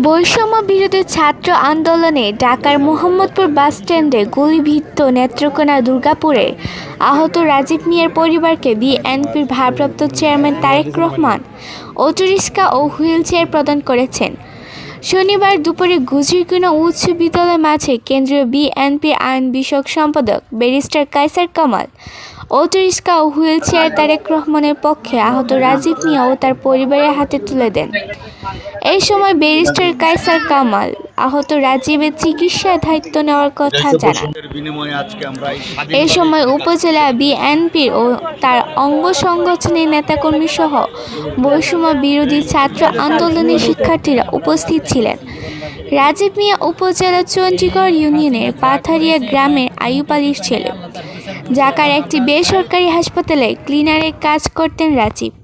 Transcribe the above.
বৈষম্য বিরোধী ছাত্র আন্দোলনে ঢাকার মোহাম্মদপুর বাসস্ট্যান্ডে গুলিবিদ্ধ নেত্রকোনা দুর্গাপুরে আহত রাজীব মিয়ার পরিবারকে বিএনপির ভারপ্রাপ্ত চেয়ারম্যান তারেক রহমান অটোরিক্সা ও হুইল চেয়ার প্রদান করেছেন। শনিবার দুপুরে গুজিরকুনা উচ্চ বিদ্যালয় মাঝে কেন্দ্রীয় বিএনপি আইন বিষয়ক সম্পাদক ব্যারিস্টার কাইসার কামাল, অটোরিক্সা ও হুইল চেয়ার তারেক রহমানের পক্ষে আহত রাজীব মিয়া ও তার পরিবারের হাতে তুলে দেন। এই সময় ব্যারিস্টার কাইসার কামাল আহত রাজীবের চিকিৎসার দায়িত্ব নেওয়ার কথা জানান। এই সময় উপজেলা বিএনপির ও তার অঙ্গ সংগঠনের নেতাকর্মী সহ বৈষম্য বিরোধী ছাত্র আন্দোলনের শিক্ষার্থীরা উপস্থিত ছিলেন। রাজীব মিয়া উপজেলা চণ্ডীগড় ইউনিয়নের পাথারিয়া গ্রামের আলীর ছেলে। ঢাকার একটি বেসরকারি হাসপাতালে ক্লিনারের কাজ করতেন রাজীব।